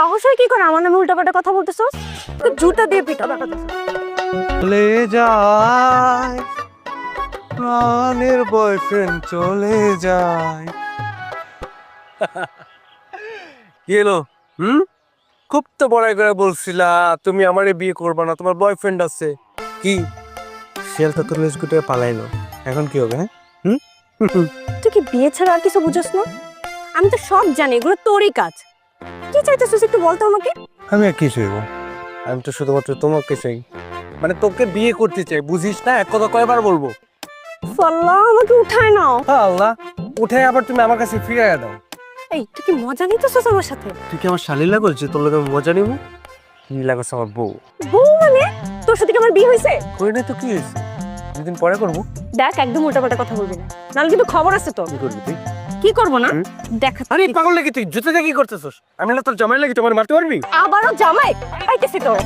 সাহস হয় কি করে আমার নামে উল্টাপাল্টা কথা বলতেছস তো জুতা দিয়ে পিটা চলে যায় প্রাণের বয়ফ্রেন্ড চলে যায়। কি এলো হুম? খুব তো বড়াই করে বলছিলা তুমি আমারে বিয়ে করবা না তোমার বয়ফ্রেন্ড আছে। কি? শেয়াল তো তোর স্কুটে পালাইলো। এখন কি হবে হ্যাঁ? হুম? তুই কি বিয়ে ছাড়া আর কিছু বুঝছ না? আমি তো সব জানি এগুলো তোরই কাজ। কি চাইতেছিস একটু বলতো আমাকে? আমি আর কি চাইব আমি তো শুধুমাত্র তোমাকে চাই। মানে তোকে বিয়ে করতে চাই বুঝিস না? এক কথা কয়বার বলব? ফাল্লা আমাকে উঠায় নাও। আল্লাহ উঠে আবার তুমি আমার কাছে ফিরে দাও। এই তুই কি মজা নিতেছস আমার সাথে? তুই কি আমার শালি লাগল যে তোর লোক মজা নিব? কি লাগছ আমার বউ? বউ মানে? তোর সাথে কি আমার বিয়ে হয়েছে? করি না তো কি হয়েছে? দুদিন পরে করব। দেখ একদম উল্টাপাল্টা কথা বলবি না। নাহলে কিন্তু খবর আছে তো কি করবি তুই? কি করব না? দেখা আরে পাগল নাকি তুই? জুতো দিয়ে কি করতেছস? আমি না তোর জামাই লাগি তোমার মারতে পারবি? আবারও জামাই? পাইতেছি তোর